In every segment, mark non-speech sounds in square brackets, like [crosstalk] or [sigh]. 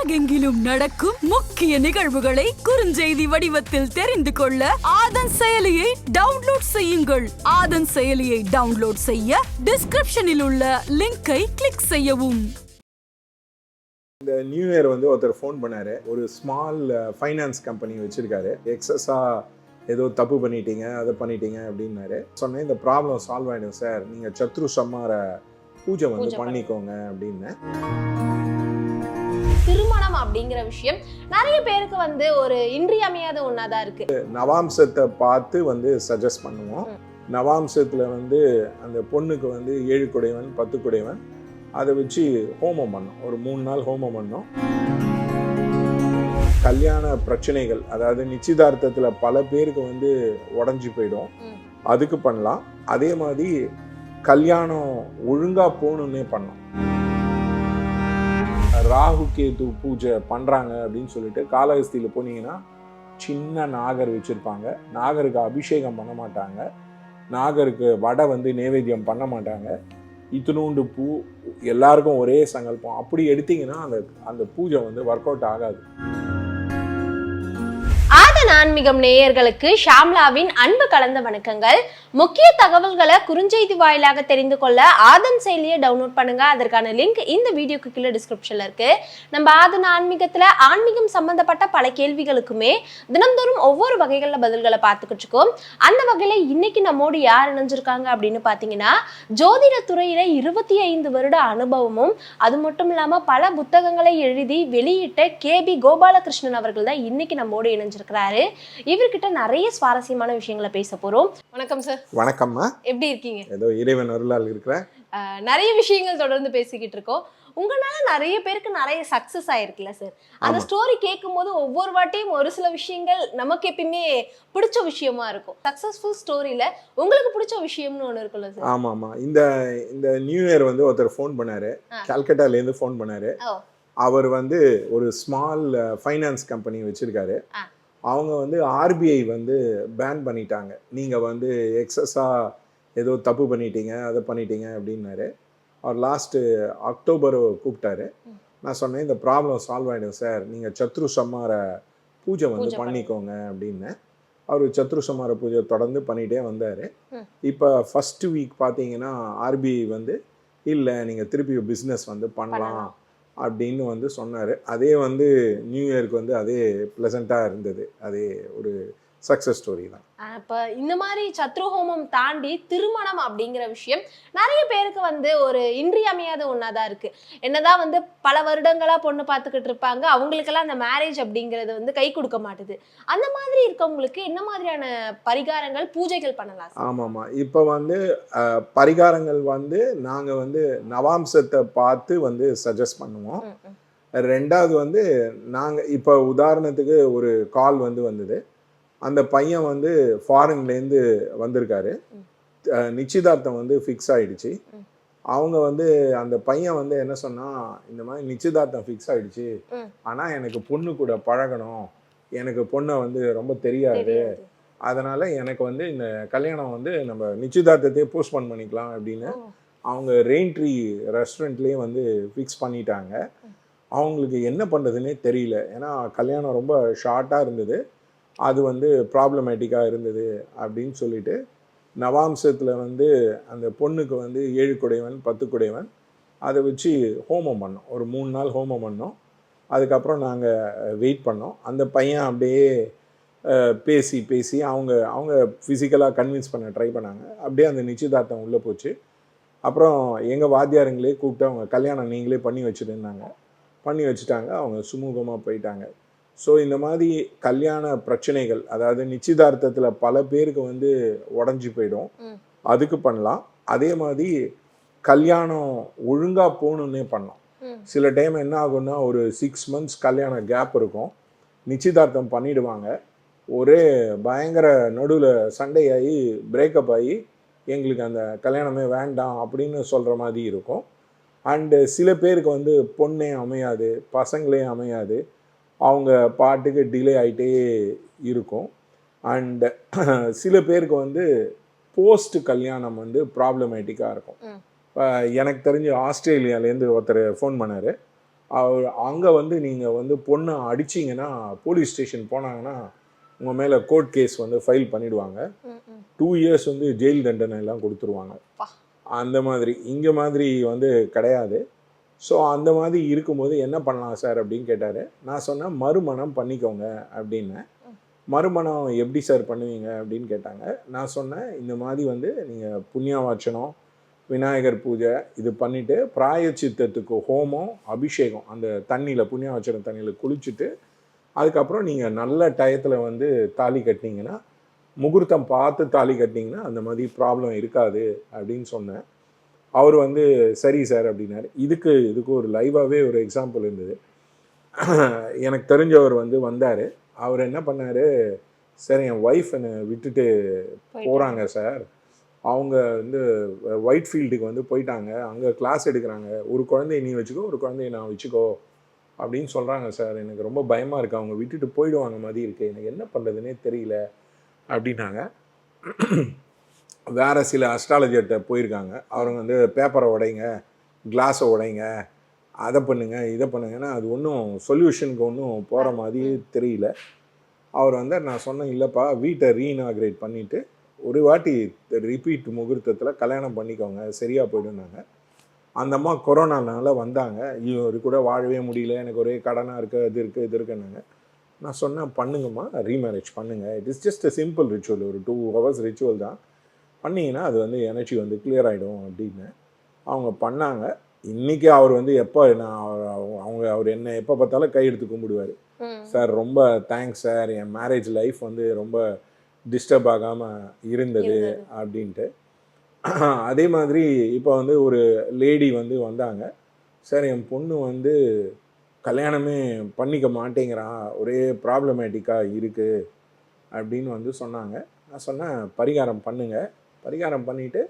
உலகெங்கிலும் நடக்கும் முக்கிய நிகழ்வுகளை குறுஞ்செய்தி வடிவத்தில் தெரிந்து கொள்ள ஆதன் செயலியை டவுன்லோட் செய்யுங்கள். ஆதன் செயலியை டவுன்லோட் செய்ய டிஸ்கிரிப்ஷனில் உள்ள லிங்கை கிளிக் செய்யவும். இந்த நியூ இயர் வந்து ஒருத்தர் ஃபோன் பண்ணாரு. ஒரு ஸ்மால் ஃபைனான்ஸ் கம்பெனி வச்சிருக்காரு. எக்ஸஸா ஏதோ தப்பு பண்ணிட்டீங்க அதை பண்ணிட்டீங்க அப்படின்னாரு. சொன்னேன் இந்த ப்ராப்ளம் சால்வ் ஆயிடும் சார் நீங்க சத்ரு சம்மார பூஜை வந்து. பண்ணிக்கோங்க அப்படின்னு. திருமணம் அப்படிங்கிற விஷயம் நிறைய பேருக்கு வந்து ஒரு இன்றியமையாத ஒன்னாதான் இருக்கு. நவாம்சத்தை பார்த்து வந்து சஜஸ்ட் பண்ணுவோம். நவாம்சத்துல வந்து அந்த பொண்ணுக்கு வந்து ஏழு குடைவன் பத்து குடைவன் அதை வச்சு ஹோமம் பண்ணோம். ஒரு மூணு நாள் ஹோமம் பண்ணோம். கல்யாண பிரச்சனைகள் அதாவது நிச்சயதார்த்தத்துல பல பேருக்கு வந்து உடஞ்சி போயிடும். அதுக்கு பண்ணலாம். அதே மாதிரி கல்யாணம் ஒழுங்கா போகணுன்னே பண்ணோம். ராகு கேது பூஜை பண்ணுறாங்க அப்படின்னு சொல்லிட்டு காலகஸ்தியில் போனீங்கன்னா சின்ன நாகர் வச்சுருப்பாங்க. நாகருக்கு அபிஷேகம் பண்ண மாட்டாங்க. நாகருக்கு வடை வந்து நைவேத்தியம் பண்ண மாட்டாங்க. இத்தினூண்டு பூ எல்லாருக்கும் ஒரே சங்கல்பம். அப்படி எடுத்தீங்கன்னா அந்த அந்த பூஜை வந்து ஒர்க் அவுட் ஆகாது. ஆன்மீகம் நேயர்களுக்கு ஷாம்லாவின் அன்பு கலந்த வணக்கங்கள். முக்கிய தகவல்களை குறுஞ்செய்தி வாயிலாக தெரிந்து கொள்ள ஆதன் செயலியை டவுன்லோட் பண்ணுங்க. அதற்கான லிங்க் இந்த வீடியோக்கு கீழே டிஸ்கிரிப்ஷன்ல இருக்கு. நம்ம ஆதன் ஆன்மீகத்துல ஆன்மீகம் சம்பந்தப்பட்ட பல கேள்விகளுக்குமே தினம்தோறும் ஒவ்வொரு வகைகளில் பதில்களை பார்த்துக்கிட்டு இருக்கோம். அந்த வகையில இன்னைக்கு நம்மோடு யார் இணைஞ்சிருக்காங்க அப்படின்னு பாத்தீங்கன்னா ஜோதிட துறையில இருபத்தி ஐந்து வருட அனுபவமும் அது மட்டும் இல்லாம பல புத்தகங்களை எழுதி வெளியிட்ட கே பி கோபாலகிருஷ்ணன் அவர்கள் தான் இன்னைக்கு நம்மோடு இணைஞ்சிருக்கிறாரு. இவர்கிட்ட நிறைய சுவாரஸ்யமான விஷயங்களை பேச போறோம். வணக்கம் சார் வணக்கம்மா. எப்படி இருக்கீங்க? ஏதோ இறைவன் அருளால் இருக்கிறேன் நிறைய விஷயங்கள் தொடர்ந்து பேசிக்கிட்டு இருக்கோம். உங்களால நிறைய பேருக்கு நிறைய சக்சஸ் ஆயிருக்குல்ல சார் அந்த. ஸ்டோரி கேட்கும் போது ஒவ்வொரு வாட்டியும் ஒரு சில விஷயங்கள் நமக்கு எப்பயுமே பிடிச்ச விஷயமா இருக்கும். சக்சஸ்ஃபுல் ஸ்டோரியில உங்களுக்கு பிடிச்ச விஷயம்னு ஒண்ணு இருக்குல்ல சார் ஆமா ஆமா இந்த இந்த நியூ இயர் வந்து ஒருத்தர் ஃபோன் பண்ணாரு. கல்கட்டால இருந்து ஃபோன் பண்ணாரு. அவர் வந்து ஒரு ஸ்மால் ஃபைனான்ஸ் கம்பெனி வச்சிருக்காரு. அவங்க வந்து ஆர்பிஐ வந்து பேன் பண்ணிட்டாங்க நீங்க வந்து எக்ஸஸா ஏதோ தப்பு பண்ணிட்டீங்க அதை பண்ணிட்டீங்க அப்படின்னாரு அவர் லாஸ்ட்டு அக்டோபர் கூப்பிட்டாரு. நான் சொன்னேன் இந்த ப்ராப்ளம் சால்வ் ஆயிடும் சார் நீங்க சத்ரு சம்மார பூஜை வந்து. பண்ணிக்கோங்க அப்படின்னு அவர் சத்ரு சம்மார பூஜை தொடர்ந்து பண்ணிட்டே வந்தார். இப்போ ஃபர்ஸ்ட் வீக் பார்த்தீங்கன்னா ஆர்பிஐ வந்து இல்லை நீங்கள் திருப்பி பிஸ்னஸ் வந்து பண்ணலாம். அப்படின்னு வந்து சொன்னார். அதே வந்து நியூ இயருக்கு வந்து அதே ப்ளசண்ட்டாக இருந்தது. அதே ஒரு சக்ஸஸ் ஸ்டோரி தான். இப்ப இந்த மாதிரி சத்ரு ஹோமம் தாண்டி திருமணம் அப்படிங்கிற விஷயம் நிறைய பேருக்கு வந்து ஒரு இன்றியமையாத ஒன்னாதான் இருக்கு. என்னதான் வந்து பல வருடங்களா பொண்ணு பார்த்துக்கிட்டு இருப்பாங்க. அவங்களுக்கெல்லாம் அந்த மேரேஜ் அப்படிங்கிறது வந்து கை கொடுக்க மாட்டுது. அந்த மாதிரி இருக்கவங்களுக்கு என்ன மாதிரியான பரிகாரங்கள் பூஜைகள் பண்ணலாம்? ஆமாம்மா. இப்போ வந்து பரிகாரங்கள் வந்து நாங்கள் வந்து நவாம்சத்தை பார்த்து வந்து சஜஸ்ட் பண்ணுவோம். ரெண்டாவது வந்து நாங்கள் இப்போ உதாரணத்துக்கு ஒரு கால் வந்து வந்தது. அந்த பையன் வந்து ஃபாரின்லேருந்து வந்திருக்காரு. நிச்சயதார்த்தம் வந்து ஃபிக்ஸ் ஆயிடுச்சு. ம். அவங்க வந்து அந்த பையன் வந்து என்ன சொன்னா இந்த மாதிரி நிச்சயதார்த்தம் ஃபிக்ஸ் ஆயிடுச்சு. ம். ஆனால் எனக்கு பொண்ணு கூட பழகணும். எனக்கு பொண்ணை வந்து ரொம்ப தெரியாது. அதனால எனக்கு வந்து இந்த கல்யாணம் வந்து நம்ம நிச்சயதார்த்தத்தையே போஸ்ட்போன் பண்ணிக்கலாம் அப்படின்னு. அவங்க ரெயின் ட்ரீ ரெஸ்டாரண்ட்லேயே வந்து ஃபிக்ஸ் பண்ணிட்டாங்க. அவங்களுக்கு என்ன பண்ணுறதுனே தெரியல. ஏன்னா கல்யாணம் ரொம்ப ஷார்ட்டாக இருந்தது. அது வந்து ப்ராப்ளமேட்டிக்காக இருந்தது அப்படின்னு சொல்லிட்டு நவாம்சத்தில் வந்து அந்த பொண்ணுக்கு வந்து ஏழு குடைவன் பத்து குடைவன் அதை வச்சு ஹோமம் பண்ணோம். ஒரு மூணு நாள் ஹோமம் பண்ணோம். அதுக்கப்புறம் நாங்கள் வெயிட் பண்ணோம். அந்த பையன் அப்படியே பேசி பேசி அவங்க அவங்க ஃபிசிக்கலாக கன்வின்ஸ் பண்ண ட்ரை பண்ணாங்க. அப்படியே அந்த நிச்சயதார்த்தம் உள்ளே போச்சு. அப்புறம் எங்கள் வாத்தியாருங்களே கூப்பிட்டு அவங்க கல்யாணம் நீங்களே பண்ணி வச்சுருந்தாங்க. பண்ணி வச்சுட்டாங்க. அவங்க சுமூகமாக போயிட்டாங்க. ஸோ இந்த மாதிரி கல்யாண பிரச்சனைகள் அதாவது நிச்சயதார்த்தத்தில் பல பேருக்கு வந்து உடஞ்சி போயிடும். அதுக்கு பண்ணலாம். அதே மாதிரி கல்யாணம் ஒழுங்காக போகணுன்னே பண்ணோம் ம். சில டைம் என்ன ஆகும்னா ஒரு சிக்ஸ் மந்த்ஸ் கல்யாண கேப் இருக்கும். நிச்சயதார்த்தம் பண்ணிடுவாங்க. ஒரே பயங்கர நடுவில் சண்டையாகி பிரேக்கப் ஆகி எங்களுக்கு அந்த கல்யாணமே வேண்டாம் அப்படின்னு சொல்கிற மாதிரி இருக்கும். அண்டு சில பேருக்கு வந்து பொண்ணே அமையாது பசங்களே அமையாது. அவங்க பாட்டுக்கு டிலே ஆகிட்டே இருக்கும். அண்டு [clears throat] சில பேருக்கு வந்து போஸ்ட் கல்யாணம் வந்து ப்ராப்ளமேட்டிக்காக இருக்கும். எனக்கு தெரிஞ்சு ஆஸ்திரேலியாலேருந்து ஒருத்தர் ஃபோன் பண்ணார். அவர் அங்கே வந்து நீங்கள் வந்து பொண்ணை அடிச்சிங்கன்னா போலீஸ் ஸ்டேஷன் போனாங்கன்னா உங்கள் மேலே கோர்ட் கேஸ் வந்து ஃபைல் பண்ணிடுவாங்க. ம். டூ இயர்ஸ் வந்து ஜெயில் தண்டனை எல்லாம் கொடுத்துருவாங்க. அந்த மாதிரி இங்கே மாதிரி வந்து கிடையாது. ஸோ அந்த மாதிரி இருக்கும்போது என்ன பண்ணலாம் சார் அப்படின்னு கேட்டார். நான் சொன்னேன் மறுமணம் பண்ணிக்கோங்க அப்படின்னேன் மறுமணம் எப்படி சார் பண்ணுவீங்க? அப்படின்னு கேட்டாங்க. நான் சொன்னேன் இந்த மாதிரி வந்து நீங்கள் புண்ணியவாச்சனம் விநாயகர் பூஜை இது பண்ணிவிட்டு பிராயச்சித்தத்துக்கு ஹோமம் அபிஷேகம் அந்த தண்ணியில் புண்ணியவாச்சனம் தண்ணியில் குளிச்சுட்டு அதுக்கப்புறம் நீங்கள் நல்ல டயத்தில் வந்து தாலி கட்டினீங்கன்னா முகூர்த்தம் பார்த்து தாலி கட்டினீங்கன்னா அந்த மாதிரி ப்ராப்ளம் இருக்காது அப்படின்னு சொன்னேன். அவர் வந்து சரி சார் அப்படின்னாரு. இதுக்கு இதுக்கு ஒரு லைவாகவே ஒரு எக்ஸாம்பிள் இருந்தது. [clears throat] எனக்கு தெரிஞ்சவர் வந்து வந்தார். அவர் என்ன பண்ணார் சரி என் ஒய்ஃப் என்னை விட்டுட்டு. போகிறாங்க சார். அவங்க வந்து ஒயிட் ஃபீல்டுக்கு வந்து போயிட்டாங்க. அங்கே கிளாஸ் எடுக்கிறாங்க. ஒரு குழந்தைய நீ வச்சுக்கோ ஒரு குழந்தைய நான் வச்சுக்கோ அப்படின்னு சொல்கிறாங்க சார். எனக்கு ரொம்ப பயமாக இருக்குது அவங்க விட்டுட்டு போயிடுவாங்க மாதிரி இருக்குது எனக்கு என்ன பண்ணுறதுனே தெரியல அப்படின்னாங்க. [clears throat] வேறு சில அஸ்ட்ராலஜர்கிட்ட போயிருக்காங்க. அவங்க வந்து பேப்பரை உடைங்க கிளாஸை உடைங்க அதை பண்ணுங்க இதை பண்ணுங்கன்னா அது ஒன்றும் சொல்யூஷனுக்கு ஒன்றும் போகிற மாதிரி தெரியல. அவர் வந்து நான் சொன்னேன் இல்லைப்பா வீட்டை ரீஇனாகிரேட் பண்ணிவிட்டு ஒரு வாட்டி ரிப்பீட் முகூர்த்தத்தில் கல்யாணம் பண்ணிக்கோங்க சரியாக போயிடுனாங்க அந்த அம்மா கொரோனானால வந்தாங்க. இவர் கூட வாழவே முடியல எனக்கு ஒரே கடனாக இருக்குது அது இருக்குது இது இருக்குன்னாங்க. நான் சொன்னேன் பண்ணுங்கம்மா ரீமேரேஜ் பண்ணுங்கள் it is just a simple ritual ஒரு டூ ஹவர்ஸ் ரிச்சுவல் தான். பண்ணிங்கன்னா அது வந்து எனர்ஜி வந்து clear ஆகிடும் அப்படின்னு அவங்க பண்ணாங்க. இன்றைக்கி அவர் வந்து எப்போ நான் அவங்க- அவர் என்ன எப்போ பார்த்தாலும் கை எடுத்து கும்பிடுவார். சார் ரொம்ப தேங்க்ஸ் சார். என் மேரேஜ் லைஃப் வந்து ரொம்ப டிஸ்டர்ப் ஆகாமல் இருந்தது. அப்படின்ட்டு. அதே மாதிரி இப்போ வந்து ஒரு லேடி வந்து வந்தாங்க. சார் என் பொண்ணு வந்து கல்யாணமே பண்ணிக்க மாட்டேங்கிறான் ஒரே ப்ராப்ளமேட்டிக்காக இருக்குது அப்படின்னு வந்து சொன்னாங்க. நான் சொன்னேன் பரிகாரம் பண்ணுங்க. பரிகாரம் பண்ணிவிட்டு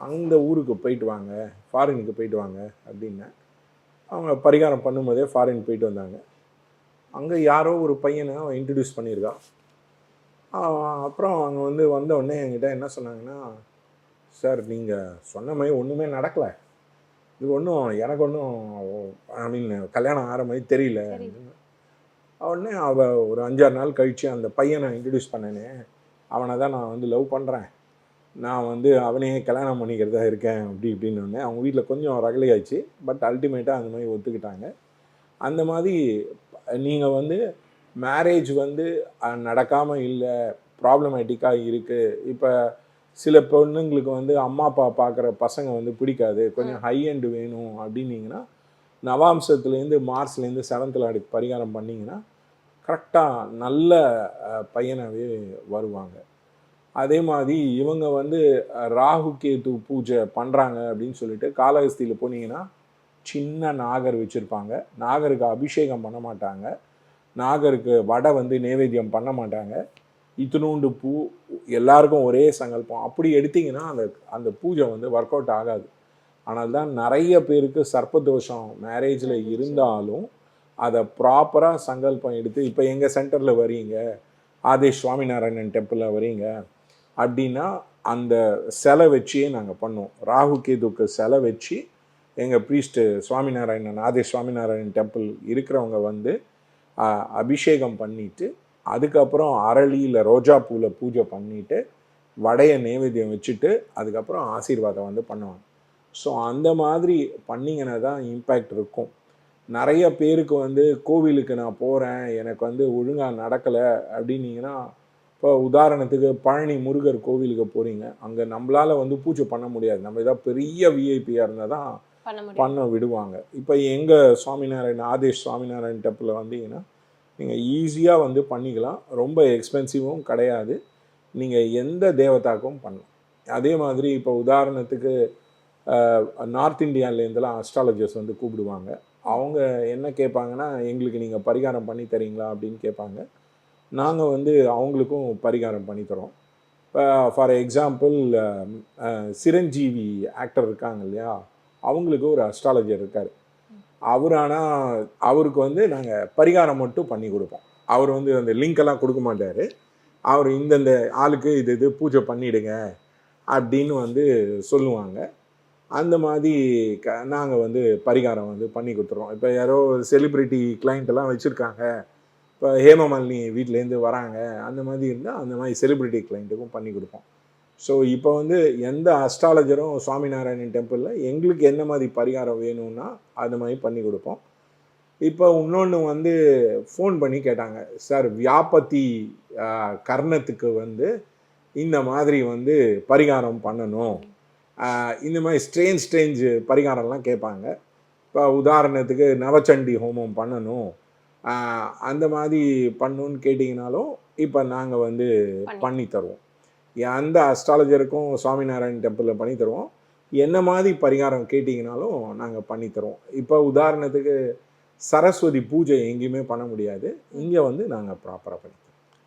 அந்த ஊருக்கு போயிட்டு வாங்க ஃபாரினுக்கு போயிட்டு வாங்க அப்படின்னேன் அவங்க பரிகாரம் பண்ணும்போதே ஃபாரின் போயிட்டு வந்தாங்க. அங்கே யாரோ ஒரு பையனை அவன் இன்ட்ரடியூஸ் பண்ணியிருக்கான். அப்புறம் அவங்க வந்து வந்த உடனே என்கிட்ட என்ன சொன்னாங்கன்னா சார் நீங்கள் சொன்ன மாதிரி ஒன்றுமே நடக்கலை. இது ஒன்றும் எனக்கு ஒன்றும் ஐ மீன் கல்யாணம் ஆகிற மாதிரி தெரியல. உடனே அவள் ஒரு அஞ்சாறு நாள் கழித்து அந்த பையனை இன்ட்ரடியூஸ் பண்ணனே அவனை தான் நான் வந்து லவ் பண்ணுறேன் நான் வந்து அவனையே கல்யாணம் பண்ணிக்கிறதா இருக்கேன் அப்படி இப்படின்னு அவங்க வீட்டில் கொஞ்சம் ரகலை ஆயிடுச்சு பட் அல்டிமேட்டாக அந்த மாதிரி ஒத்துக்கிட்டாங்க. அந்த மாதிரி நீங்கள் வந்து மேரேஜ் வந்து நடக்காமல் இல்லை ப்ராப்ளமேட்டிக்காக இருக்குது இப்போ சில பொண்ணுங்களுக்கு வந்து அம்மா அப்பா பார்க்குற பசங்க வந்து பிடிக்காது. கொஞ்சம் ஹை எண்ட் வேணும் அப்படின்னீங்கன்னா நவாம்சத்துலேருந்து மார்ச்லேருந்து செவன்த்தில் அடுக்கு பரிகாரம் பண்ணிங்கன்னா கரெக்டாக நல்ல பையனாகவே வருவாங்க. அதே மாதிரி இவங்க வந்து ராகு கேது பூஜை பண்ணுறாங்க அப்படின்னு சொல்லிட்டு காலஹஸ்தியில் போனீங்கன்னா சின்ன நாகர் வச்சுருப்பாங்க. நாகருக்கு அபிஷேகம் பண்ண மாட்டாங்க. நாகருக்கு வடை வந்து நைவேத்தியம் பண்ண மாட்டாங்க. இத்தினூண்டு பூ எல்லாருக்கும் ஒரே சங்கல்பம். அப்படி எடுத்தீங்கன்னா அந்த அந்த பூஜை வந்து ஒர்க் அவுட் ஆகாது. ஆனால் தான் நிறைய பேருக்கு சர்ப்பதோஷம் மேரேஜில் இருந்தாலும் அதை ப்ராப்பராக சங்கல்பம் எடுத்து இப்போ எங்கள் சென்டரில் வரீங்க ஆதேஷ் சுவாமிநாராயணன் டெம்பிளில் வரீங்க அப்படின்னா அந்த சிலை வச்சே நாங்கள் பண்ணுவோம். ராகு கேதுக்கு சிலை வச்சு எங்கள் ப்ரீஸ்ட்டு சுவாமிநாராயணன் ஆதி சுவாமிநாராயணன் டெம்பிள் இருக்கிறவங்க வந்து அபிஷேகம் பண்ணிட்டு அதுக்கப்புறம் அரளியில் ரோஜா பூவில் பூஜை பண்ணிட்டு வடையை நைவேத்தியம் வச்சுட்டு அதுக்கப்புறம் ஆசீர்வாதம் வந்து பண்ணுவாங்க. ஸோ அந்த மாதிரி பண்ணிங்கன்னா தான் இம்பேக்ட் இருக்கும். நிறைய பேருக்கு வந்து கோவிலுக்கு நான் போகிறேன் எனக்கு வந்து ஒழுங்காக நடக்கலை அப்படின்னீங்கன்னா இப்போ உதாரணத்துக்கு பழனி முருகர் கோவிலுக்கு போகிறீங்க அங்கே நம்மளால் வந்து பூஜை பண்ண முடியாது. நம்ம ஏதாவது பெரிய விஐபியாக இருந்தால் தான் பண்ண விடுவாங்க. இப்போ எங்கள் சுவாமிநாராயண் ஆதேஷ் சுவாமிநாராயண் டெம்பிளில் வந்தீங்கன்னா நீங்கள் ஈஸியாக வந்து பண்ணிக்கலாம். ரொம்ப எக்ஸ்பென்சிவும் கிடையாது. நீங்கள் எந்த தேவதாக்கும் பண்ணலாம். அதே மாதிரி இப்போ உதாரணத்துக்கு நார்த் இந்தியாவிலேருந்துலாம் அஸ்ட்ராலஜர்ஸ் வந்து கூப்பிடுவாங்க. அவங்க என்ன கேட்பாங்கன்னா எங்களுக்கு நீங்கள் பரிகாரம் பண்ணி தரீங்களா அப்படின்னு கேட்பாங்க நாங்கள் வந்து அவங்களுக்கும் பரிகாரம் பண்ணித்தரோம். இப்போ ஃபார் எக்ஸாம்பிள் சிரஞ்சீவி ஆக்டர் இருக்காங்க இல்லையா? அவங்களுக்கு ஒரு அஸ்ட்ராலஜர் இருக்கார். அவர் ஆனால் அவருக்கு வந்து நாங்கள் பரிகாரம் மட்டும் பண்ணி கொடுப்போம். அவர் வந்து அந்த லிங்க்கெல்லாம் கொடுக்க மாட்டார். அவர் இந்தந்த ஆளுக்கு இது இது பூஜை பண்ணிடுங்க அப்படின்னு வந்து சொல்லுவாங்க. அந்த மாதிரி க நாங்கள் வந்து பரிகாரம் வந்து பண்ணி கொடுத்துருவோம் இப்போ யாரோ செலிப்ரிட்டி கிளைண்ட்டெல்லாம் வச்சுருக்காங்க. இப்போ ஹேமமாலினி வீட்டிலேருந்து வராங்க. அந்த மாதிரி இருந்தால் அந்த மாதிரி செலிப்ரிட்டி கிளைண்ட்டுக்கும் பண்ணி கொடுப்போம். ஸோ இப்போ வந்து எந்த அஸ்ட்ராலஜரும் சுவாமிநாராயணன் டெம்பிளில் எங்களுக்கு என்ன மாதிரி பரிகாரம் வேணும்னா அது மாதிரி பண்ணி கொடுப்போம். இப்போ இன்னொன்று வந்து ஃபோன் பண்ணி கேட்டாங்க. சார் வியாபத்தி கர்ணத்துக்கு வந்து இந்த மாதிரி வந்து பரிகாரம் பண்ணணும். இந்த மாதிரி ஸ்ட்ரேஞ்ச் ஸ்ட்ரேஞ்ச் பரிகாரம்லாம் கேட்பாங்க. இப்போ உதாரணத்துக்கு நவச்சண்டி ஹோமம் பண்ணணும். அந்த மாதிரி பண்ணணும்னு கேட்டிங்கனாலும் இப்போ நாங்கள் வந்து பண்ணி- தருவோம். எந்த அஸ்ட்ராலஜருக்கும் சுவாமிநாராயண் டெம்பிளில் பண்ணி தருவோம். என்ன மாதிரி பரிகாரம் கேட்டிங்கனாலும் நாங்கள் பண்ணி தருவோம். இப்போ உதாரணத்துக்கு சரஸ்வதி பூஜை எங்கேயுமே பண்ண முடியாது. இங்கே வந்து நாங்கள் ப்ராப்பராக பண்ணி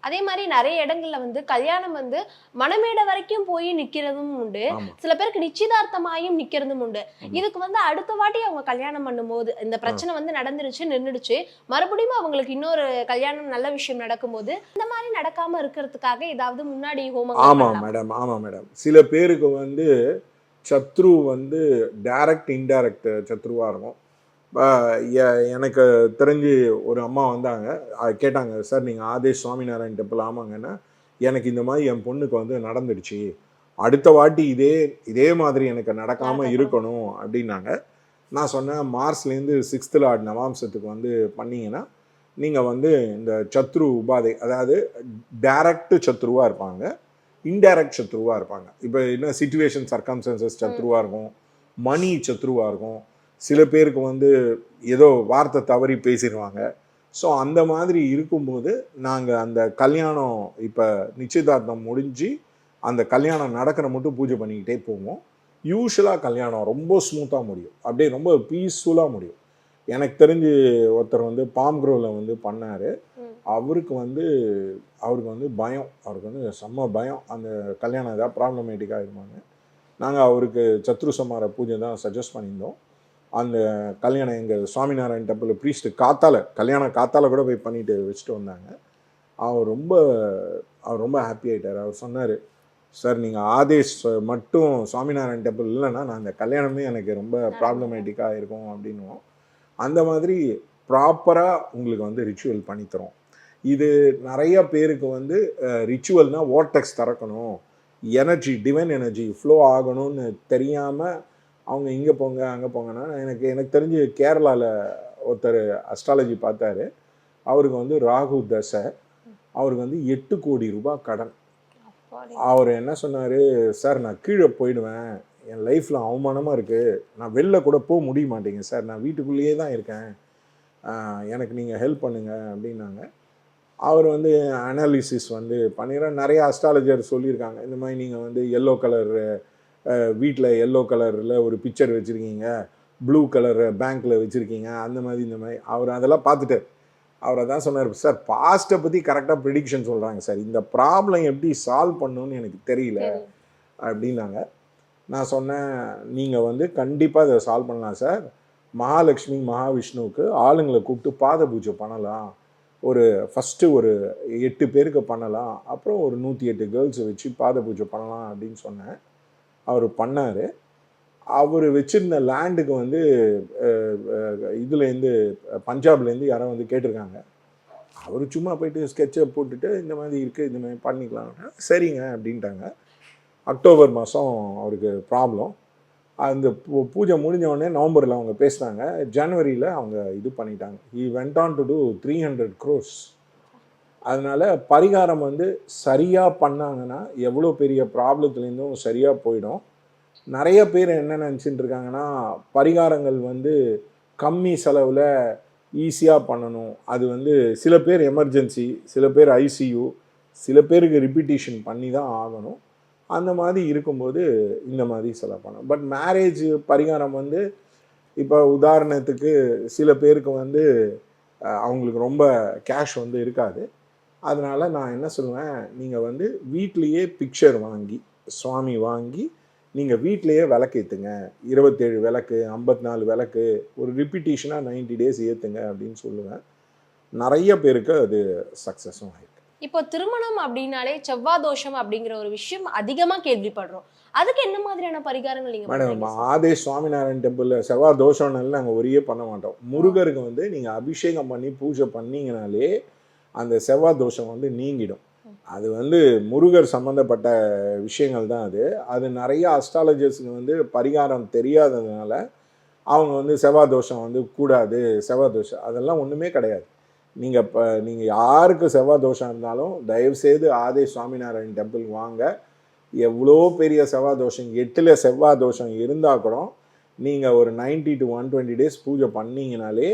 அதே மாதிரி நிறைய இடங்கள்ல வந்து கல்யாணம் வந்து மணமேடை வரைக்கும் போய் நிக்கிறதும் உண்டு. சில பேருக்கு நிச்சயதார்த்தமாயும் நிக்கிறதும் உண்டு. ஆமா. இதுக்கு வந்து அடுத்த வாட்டி அவங்க கல்யாணம் பண்ணும்போது இந்த பிரச்சனை வந்து நடந்துருச்சு நின்றுடுச்சு மறுபடியும் அவங்களுக்கு இன்னொரு கல்யாணம் நல்ல விஷயம் நடக்கும்போது இந்த மாதிரி நடக்காம இருக்கிறதுக்காக ஏதாவது முன்னாடி ஆமாம் பண்ணலாமா? மேடம் ஆமாம் மேடம் சில பேருக்கு வந்து சத்ரு வந்து டைரக்ட் இன்டைரக்ட் சத்ருவாக இருக்கும். எனக்கு தெரிஞ்சு ஒரு அம்மா வந்தாங்க. கேட்டாங்க சார் நீங்கள் ஆதேஷ் சுவாமிநாராயண் டெம்பிள் ஆமாங்கன்னா எனக்கு இந்த மாதிரி என் பொண்ணுக்கு வந்து நடந்துடுச்சு. அடுத்த வாட்டி இதே இதே மாதிரி எனக்கு நடக்காமல். இருக்கணும் அப்படின்னாங்க. நான் சொன்னேன் மார்ச்லேருந்து சிக்ஸ்த்தில் ஆட் நவாம்சத்துக்கு வந்து பண்ணீங்கன்னா நீங்கள் வந்து இந்த சத்ரு உபாதை அதாவது டைரக்ட் சத்ருவாக இருப்பாங்க இன்டைரக்ட் சத்ருவாக இருப்பாங்க. இப்போ என்ன சுச்சுவேஷன் சர்க்கம்ஸ்டன்சஸ் சத்ருவாக இருக்கும் மணி சத்ருவாக இருக்கும். சில பேருக்கு வந்து ஏதோ வார்த்தை தவறி பேசிடுவாங்க ஸோ அந்த மாதிரி இருக்கும்போது நாங்கள் அந்த கல்யாணம் இப்போ நிச்சயதார்த்தம் முடிஞ்சு அந்த கல்யாணம் நடக்கிற மட்டும் பூஜை பண்ணிக்கிட்டே போவோம். யூஸ்வலாக கல்யாணம் ரொம்ப ஸ்மூத்தாக முடியும். அப்படியே ரொம்ப பீஸ்ஃபுல்லாக முடியும். எனக்கு தெரிஞ்சு ஒருத்தர் வந்து பாம் க்ரோவில் வந்து பண்ணார். அவருக்கு வந்து அவருக்கு வந்து பயம். அவருக்கு வந்து செம்ம பயம். அந்த கல்யாணம் ஏதாவது ப்ராப்ளமேட்டிக்காக இருந்தாங்க நாங்கள் அவருக்கு சத்ரு சமார பூஜை தான் சஜஸ்ட் பண்ணியிருந்தோம். அந்த கல்யாணம் எங்கள் சுவாமிநாராயண் டெம்பிள் ப்ரீஸ்ட்டு காத்தால கல்யாணம் காத்தால கூட போய் பண்ணிட்டு வச்சுட்டு வந்தாங்க. அவர் ரொம்ப அவர் ரொம்ப ஹாப்பி ஆயிட்டார். அவர் சொன்னார் சார் நீங்கள் ஆதேஷ் மட்டும் சுவாமிநாராயண் டெம்பிள் இல்லைன்னா நான் அந்த கல்யாணமே எனக்கு ரொம்ப ப்ராப்ளமேட்டிக்காக இருக்கும் அப்படின்னுவோம். அந்த மாதிரி ப்ராப்பராக உங்களுக்கு வந்து ரிச்சுவல் பண்ணித்தரோம் இது நிறைய பேருக்கு வந்து ரிச்சுவல்னால் ஓட்டெக்ஸ் திறக்கணும். எனர்ஜி டிவைன் எனர்ஜி ஃப்ளோ ஆகணும்னு தெரியாமல் அவங்க இங்கே போங்க அங்கே போங்கன்னா எனக்கு எனக்கு தெரிஞ்சு கேரளாவில் ஒருத்தர் அஸ்ட்ராலஜி பார்த்தாரு. அவருக்கு வந்து ராகு தசை அவருக்கு வந்து எட்டு கோடி ரூபாய் கடன். அவர் என்ன சொன்னார் சார் நான் கீழே போயிடுவேன். என் லைஃப்பில் அவமானமாக இருக்குது நான் வெளில கூட போக முடிய மாட்டேங்க சார். நான் வீட்டுக்குள்ளேயே தான் இருக்கேன். எனக்கு நீங்கள் ஹெல்ப் பண்ணுங்க அப்படின்னாங்க. அவர் வந்து அனாலிசிஸ் வந்து பண்ணிடுற நிறைய அஸ்ட்ராலஜர் சொல்லியிருக்காங்க. இந்த மாதிரி நீங்கள் வந்து எல்லோ கலர் வீட்டில் எல்லோ கலரில் ஒரு பிக்சர் வச்சுருக்கீங்க ப்ளூ கலர் பேங்க்கில் வச்சுருக்கீங்க அந்த மாதிரி இந்த மாதிரி. அவர் அதெல்லாம் பார்த்துட்டு அவர் தான் சொன்னார் சார் பாஸ்ட்டை பற்றி கரெக்டாக ப்ரிடிக்ஷன் சொல்கிறாங்க சார் இந்த ப்ராப்ளம் எப்படி சால்வ் பண்ணணும்னு எனக்கு தெரியல. அப்படின்னாங்க. நான் சொன்னேன் நீங்கள் வந்து கண்டிப்பாக இதை சால்வ் பண்ணலாம் சார் மகாலட்சுமி மகாவிஷ்ணுவுக்கு ஆளுங்களை கூப்பிட்டு பாத பூஜை பண்ணலாம். ஒரு ஃபஸ்ட்டு ஒரு எட்டு பேருக்கு பண்ணலாம். அப்புறம் ஒரு நூற்றி எட்டு கேர்ள்ஸை வச்சு பாத பூஜை பண்ணலாம் அப்படின்னு சொன்னேன். அவர் பண்ணார். அவர் வச்சிருந்த லேண்டுக்கு வந்து இதுலேருந்து பஞ்சாப்லேருந்து யாரோ வந்து கேட்டிருக்காங்க. அவர் சும்மா போயிட்டு ஸ்கெட்சை போட்டுட்டு இந்த மாதிரி இருக்குது இந்த மாதிரி பண்ணிக்கலாம். சரிங்க அப்படின்ட்டாங்க. அக்டோபர் மாதம் அவருக்கு ப்ராப்ளம் அந்த பூ- பூஜை முடிஞ்ச உடனே நவம்பரில் அவங்க பேசினாங்க. ஜனவரியில் அவங்க இது பண்ணிட்டாங்க. He went on to two three hundred crores அதனால் பரிகாரம் வந்து சரியாக பண்ணாங்கன்னா எவ்வளோ பெரிய ப்ராப்ளத்துலேருந்தும் சரியாக போயிடும். நிறைய பேர் என்ன நினச்சிட்டு இருக்காங்கன்னா பரிகாரங்கள் வந்து கம்மி செலவில் ஈஸியாக பண்ணணும். அது வந்து சில பேர் எமர்ஜென்சி சில பேர் ஐசியூ சில பேருக்கு ரிப்பீட்டேஷன் பண்ணி தான் ஆகணும். அந்த மாதிரி இருக்கும்போது இந்த மாதிரி செலவு பண்ணணும். பட் மேரேஜ் பரிகாரம் வந்து இப்போ உதாரணத்துக்கு சில பேருக்கு வந்து அவங்களுக்கு ரொம்ப கேஷ் வந்து இருக்காது. அதனால நான் என்ன சொல்லுவேன் நீங்கள் வந்து வீட்லேயே பிக்சர் வாங்கி சுவாமி வாங்கி நீங்கள் வீட்டிலேயே விளக்கேற்றுங்க இருபத்தேழு விளக்கு ஐம்பத்தி நாலு விளக்கு ஒரு ரிப்பீட்டேஷனாக நைன்டி டேஸ் ஏற்றுங்க அப்படின்னு சொல்லுவேன். நிறைய பேருக்கு அது சக்ஸஸும் ஆயிருக்கு. இப்போ திருமணம் அப்படின்னாலே செவ்வாய் தோஷம் அப்படிங்கிற ஒரு விஷயம் அதிகமா கேள்விப்படுறோம். அதுக்கு என்ன மாதிரியான பரிகாரங்கள் நீங்க மேடம் பண்றீங்க sir? ஆதே சுவாமிநாராயண் டெம்பிளில் செவ்வாய் தோஷம்னால நாங்கள் ஒரே பண்ண மாட்டோம். முருகருக்கு வந்து நீங்கள் அபிஷேகம் பண்ணி பூஜை பண்ணீங்கனாலே அந்த செவ்வாய் தோஷம் வந்து நீங்கிடும். அது வந்து முருகர் சம்மந்தப்பட்ட விஷயங்கள் தான் அது. அது நிறைய அஸ்ட்ராலஜர்ஸுக்கு வந்து பரிகாரம் தெரியாததுனால அவங்க வந்து செவ்வாய் தோஷம் வந்து கூடாது செவ்வாய் தோஷம் அதெல்லாம் ஒன்றுமே கிடையாது. நீங்கள் இப்போ நீங்கள் யாருக்கு செவ்வாய் தோஷம் இருந்தாலும் தயவுசெய்து ஆதே சுவாமிநாராயண் டெம்பிள் வாங்க. எவ்வளோ பெரிய செவ்வாய் தோஷம் எட்டில் செவ்வாய் தோஷம் இருந்தால் கூட நீங்கள் ஒரு 90 டு ஒன் டுவெண்ட்டி டேஸ் பூஜை பண்ணீங்கனாலே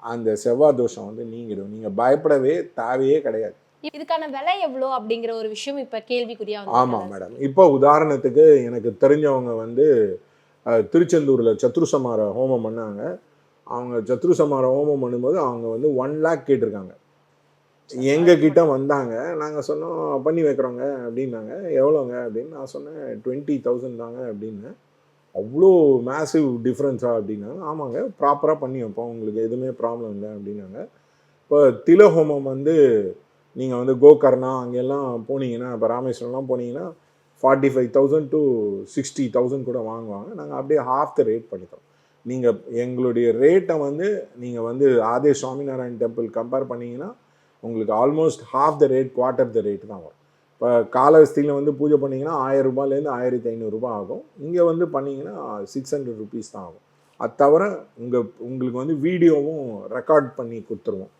அந்த செவ்வாய் தோஷம் வந்து நீங்கிடும். நீங்கள் பயப்படவே தேவையே கிடையாது. இதுக்கான விலை எவ்வளோ அப்படிங்கிற ஒரு விஷயம் இப்ப கேள்விக்குறியா ஆமாம் மேடம் இப்போ உதாரணத்துக்கு எனக்கு தெரிஞ்சவங்க வந்து திருச்செந்தூரில் சத்ருசமார ஹோமம் பண்ணாங்க. அவங்க சத்ருசமார ஹோமம் பண்ணும்போது அவங்க வந்து ஒன் லேக் கேட்டிருக்காங்க. எங்க கிட்ட வந்தாங்க. நாங்கள் சொன்னோம் பண்ணி வைக்கிறோங்க அப்படின்னாங்க. எவ்வளோங்க? அப்படின்னு நான் சொன்னேன் டுவெண்ட்டி தௌசண்ட் தாங்க அப்படின்னு. அவ்வளோ மேசிவ் டிஃப்ரென்ஸா அப்படின்னாங்க. ஆமாங்க ப்ராப்பராக பண்ணி வைப்போம். உங்களுக்கு எதுவுமே ப்ராப்ளம் இல்லை அப்படின்னாங்க. இப்போ திலஹோமம் வந்து நீங்கள் வந்து கோகர்ணா அங்கெல்லாம் போனீங்கன்னா இப்போ ராமேஸ்வரம்லாம் போனீங்கன்னா forty five thousand to sixty thousand கூட வாங்குவாங்க. நாங்கள் அப்படியே ஹாஃப் த ரேட் பண்ணித்தோம் நீங்கள் எங்களுடைய ரேட்டை வந்து நீங்கள் வந்து ஆதே சுவாமிநாராயண் டெம்பிள் கம்பேர் பண்ணீங்கன்னா உங்களுக்கு almost half the rate quarter the rate தான் வரும். இப்போ காலஹஸ்தியில் வந்து பூஜை பண்ணீங்கன்னா ஆயிரம் ரூபாயிலேருந்து ஆயிரத்தி ஐநூறுரூபா ஆகும். இங்கே வந்து பண்ணீங்கன்னா சிக்ஸ் ஹண்ட்ரட் ருபீஸ் தான் ஆகும். அது தவிர உங்கள் உங்களுக்கு வந்து வீடியோவும் ரெக்கார்ட் பண்ணி கொடுத்துருவோம்.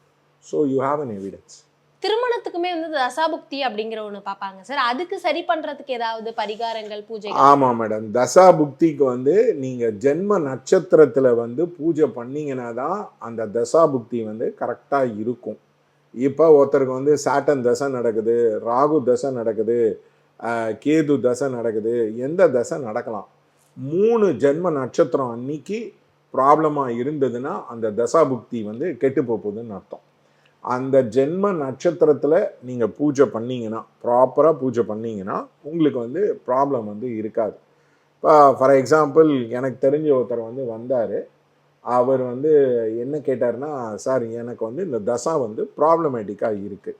So you have an evidence திருமணத்துக்குமே வந்து தசாபுக்தி அப்படிங்கிற ஒண்ணு பாப்பாங்க சார். அதுக்கு சரி பண்றதுக்கு ஏதாவது பரிகாரங்கள் பூஜை ஆமாம் மேடம் தசா புக்திக்கு வந்து நீங்கள் ஜென்ம நட்சத்திரத்தில் வந்து பூஜை பண்ணீங்கன்னா தான் அந்த தசா புக்தி வந்து கரெக்டாக இருக்கும். இப்போ ஒருத்தருக்கு வந்து சாட்டன் தசை நடக்குது ராகு தசை நடக்குது கேது தசை நடக்குது எந்த தசை நடக்கலாம்? மூணு ஜென்ம நட்சத்திரம் அன்னைக்கு ப்ராப்ளமாக இருந்ததுன்னா அந்த தசாபுக்தி வந்து கெட்டு போகுதுன்னு அர்த்தம். அந்த ஜென்ம நட்சத்திரத்தில் நீங்கள் பூஜை பண்ணீங்கன்னா ப்ராப்பராக பூஜை பண்ணீங்கன்னா உங்களுக்கு வந்து ப்ராப்ளம் வந்து இருக்காது. இப்போ ஃபார் எக்ஸாம்பிள் எனக்கு தெரிஞ்ச ஒருத்தர் வந்து வந்தார். அவர் வந்து என்ன கேட்டார்னா சார் எனக்கு வந்து இந்த தசா வந்து ப்ராப்ளமேட்டிக்காக இருக்குது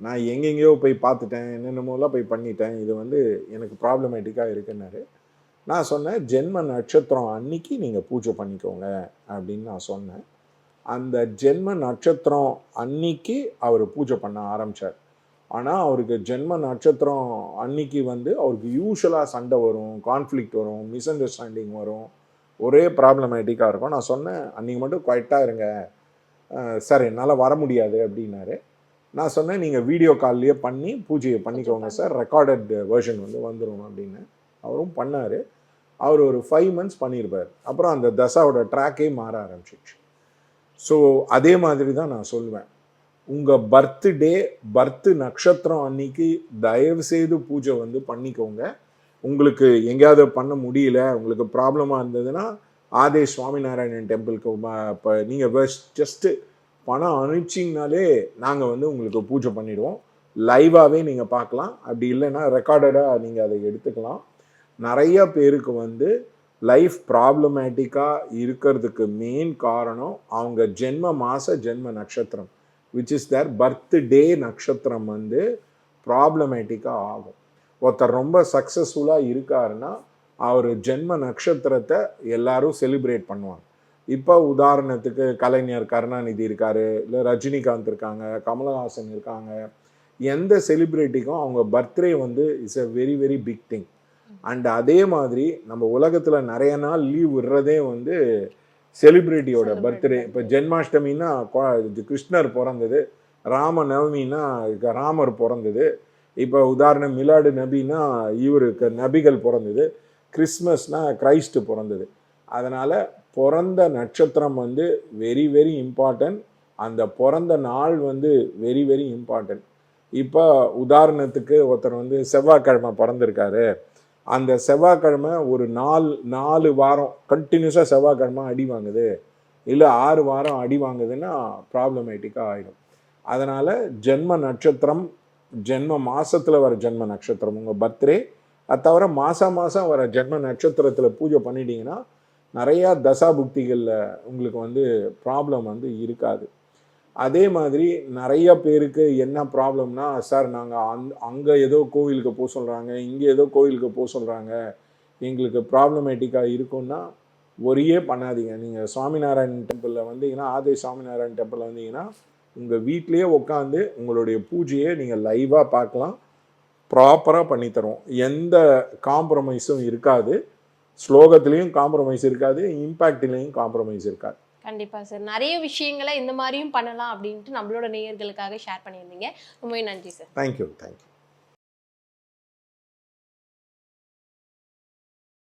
நான் எங்கெங்கேயோ போய் பார்த்துட்டேன் என்னென்னமோலாம் போய் பண்ணிட்டேன் இது வந்து எனக்கு ப்ராப்ளமேட்டிக்காக இருக்குன்னாரு. நான் சொன்னேன் ஜென்ம நட்சத்திரம் அன்னைக்கு நீங்கள் பூஜை பண்ணிக்கோங்க அப்படின்னு நான் சொன்னேன். அந்த ஜென்ம நட்சத்திரம் அன்னைக்கு அவர் பூஜை பண்ண ஆரம்பிச்சார். ஆனால் அவருக்கு ஜென்ம நட்சத்திரம் அன்னைக்கு வந்து அவருக்கு யூஸ்வலாக சண்டை வரும் கான்ஃப்ளிக்ட் வரும் மிஸ் அண்டர்ஸ்டாண்டிங் வரும். ஒரே ப்ராப்ளமேட்டிக்காக இருக்கும். நான் சொன்னேன் அன்றைக்கி மட்டும் குவைட்டாக இருங்க. சார் என்னால் வர முடியாது அப்படின்னாரு. நான் சொன்னேன் நீங்கள் வீடியோ கால்லேயே பண்ணி பூஜையை பண்ணிக்கோங்க சார் ரெக்கார்டட் வெர்ஷன் வந்து வந்துடும் அப்படின்னு அவரும் பண்ணார். அவர் ஒரு ஃபைவ் மந்த்ஸ் பண்ணியிருப்பார் அப்புறம் அந்த தசாவோட ட்ராக்கே மாற ஆரம்பிச்சிச்சு ஸோ அதே மாதிரி தான் நான் சொல்லுவேன் உங்கள் பர்த்டே பர்த் நட்சத்திரம் அன்னைக்கு தயவு செய்து பூஜை வந்து பண்ணிக்கோங்க. உங்களுக்கு எங்கேயாவது பண்ண முடியல உங்களுக்கு ப்ராப்ளமாக இருந்ததுன்னா ஆதே சுவாமிநாராயணன் டெம்பிளுக்கு இப்போ நீங்கள் ஜஸ்ட்டு பணம் அனுப்பிச்சிங்கனாலே நாங்கள் வந்து உங்களுக்கு பூஜை பண்ணிடுவோம். லைவாகவே நீங்கள் பார்க்கலாம். அப்படி இல்லைன்னா ரெக்கார்டடாக நீங்கள் அதை எடுத்துக்கலாம். நிறைய பேருக்கு வந்து லைஃப் ப்ராப்ளமேட்டிக்காக இருக்கிறதுக்கு மெயின் காரணம் அவங்க ஜென்ம மாத ஜென்ம நட்சத்திரம் which is their birthday நட்சத்திரம் வந்து ப்ராப்ளமேட்டிக்காக ஆகும். ஒருத்தர் ரொம்ப சக்ஸஸ்ஃபுல்லாக இருக்காருன்னா அவர் ஜென்ம நட்சத்திரத்தை எல்லாரும் செலிப்ரேட் பண்ணுவாங்க. இப்போ உதாரணத்துக்கு கலைஞர் கருணாநிதி இருக்காரு இல்லை ரஜினிகாந்த் இருக்காங்க கமலஹாசன் இருக்காங்க. எந்த செலிப்ரிட்டிக்கும் அவங்க பர்த்டே வந்து it's a very very big thing and அதே மாதிரி நம்ம உலகத்தில் நிறைய நாள் லீவ் விடுறதே வந்து செலிப்ரிட்டியோட பர்த்டே இப்போ ஜென்மாஷ்டமின்னா கிருஷ்ணர் பிறந்தது ராம நவமின்னா ராமர் பிறந்தது இப்போ உதாரணம் மிலாடு நபின்னா இவருக்கு நபிகள் பிறந்தது. கிறிஸ்மஸ்னா கிரைஸ்ட் பிறந்தது. அதனால் பிறந்த நட்சத்திரம் வந்து வெரி வெரி இம்பார்ட்டன்ட் அந்த பிறந்த நாள் வந்து வெரி வெரி இம்பார்ட்டன்ட் இப்போ உதாரணத்துக்கு ஒருத்தர் வந்து செவ்வாய்க்கிழமை பிறந்திருக்காரு. அந்த செவ்வாய்க்கிழமை ஒரு நாலு நாலு வாரம் கண்டினியூஸாக செவ்வாய்க்கிழமை அடி வாங்குது. இல்லை ஆறு வாரம் அடி வாங்குதுன்னா ப்ராப்ளமேட்டிக்காக ஆகிடும் அதனால் ஜென்ம நட்சத்திரம் ஜென்ம மாதத்தில் வர ஜென்ம நட்சத்திரம். உங்கள் பர்த்டே அது தவிர மாதம் மாதம் வர ஜென்ம நட்சத்திரத்தில் பூஜை பண்ணிட்டீங்கன்னா நிறையா தசா புக்திகளில் உங்களுக்கு வந்து ப்ராப்ளம் வந்து இருக்காது. அதே மாதிரி நிறைய பேருக்கு என்ன ப்ராப்ளம்னா சார் நாங்கள் அந் அங்கே ஏதோ கோவிலுக்கு போக சொல்கிறாங்க இங்கே ஏதோ கோவிலுக்கு போக சொல்கிறாங்க எங்களுக்கு ப்ராப்ளமேட்டிக்காக இருக்கும்னா ஒரே பண்ணாதீங்க. நீங்கள் சுவாமிநாராயண் டெம்பிளில் வந்தீங்கன்னா ஆதி சுவாமிநாராயண் டெம்பிளில் வந்தீங்கன்னா உங்கள் வீட்டிலேயே உட்காந்து உங்களுடைய பூஜையை நீங்கள் லைவாக பார்க்கலாம். ப்ராப்பராக பண்ணித்தரோம். எந்த காம்ப்ரமைஸும் இருக்காது. ஸ்லோகத்துலேயும் காம்ப்ரமைஸ் இருக்காது. இம்பேக்ட்லேயும் காம்ப்ரமைஸ் இருக்காது. கண்டிப்பா சார் நிறைய விஷயங்களை இந்த மாதிரியும் பண்ணலாம் அப்படின்ட்டு நம்மளோட நேயர்களுக்காக ஷேர் பண்ணியிருந்தீங்க. ரொம்பவே நன்றி சார் தேங்க்யூ தேங்க்யூ